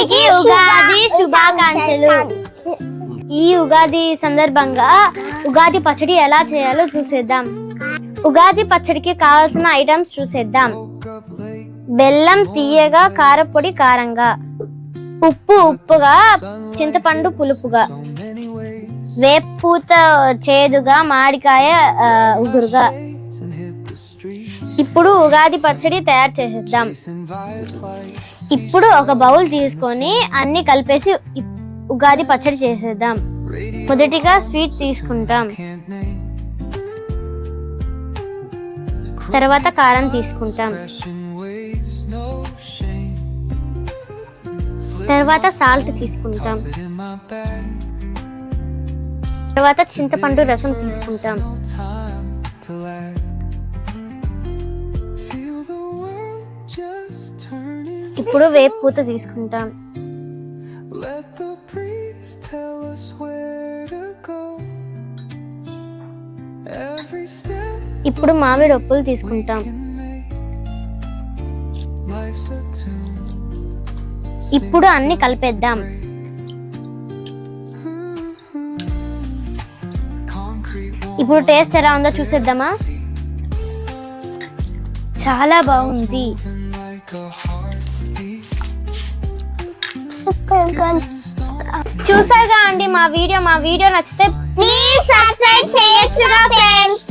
అందరికీ ఉగాది శుభాకాంక్షలు. ఈ ఉగాది సందర్భంగా ఉగాది పచ్చడి ఎలా చేయాలో చూసేద్దాం. ఉగాది పచ్చడికి కావాల్సిన ఐటమ్స్ చూసేద్దాం. బెల్లం తీయగా కారపొడి కారంగా ఉప్పు ఉప్పుగా చింతపండు పులుపుగా వేపూత చేదుగా మామిడికాయ ఆ, ఉగురుగా. ఇప్పుడు ఉగాది పచ్చడి తయారు చేసేద్దాం. ఇప్పుడు ఒక బౌల్ తీసుకొని అన్ని కలిపేసి ఉగాది పచ్చడి చేసేద్దాం. మొదటిగా స్వీట్ తీసుకుంటాం. తర్వాత కారం తీసుకుంటాం. తర్వాత సాల్ట్ తీసుకుంటాం. తర్వాత చింతపండు రసం తీసుకుంటాం. ఇప్పుడు వేపు పూత తీసుకుంటాం. ఇప్పుడు మామిడి అప్పులు తీసుకుంటాం. ఇప్పుడు అన్ని కలిపేద్దాం. ఇప్పుడు టేస్ట్ ఎలా ఉందో చూసేద్దామా? చాలా బాగుంది. చూసారుగా అండి మా వీడియో మా వీడియో నచ్చితే ప్లీజ్ సబ్స్క్రైబ్ చేయొచ్చుగా ఫ్రెండ్స్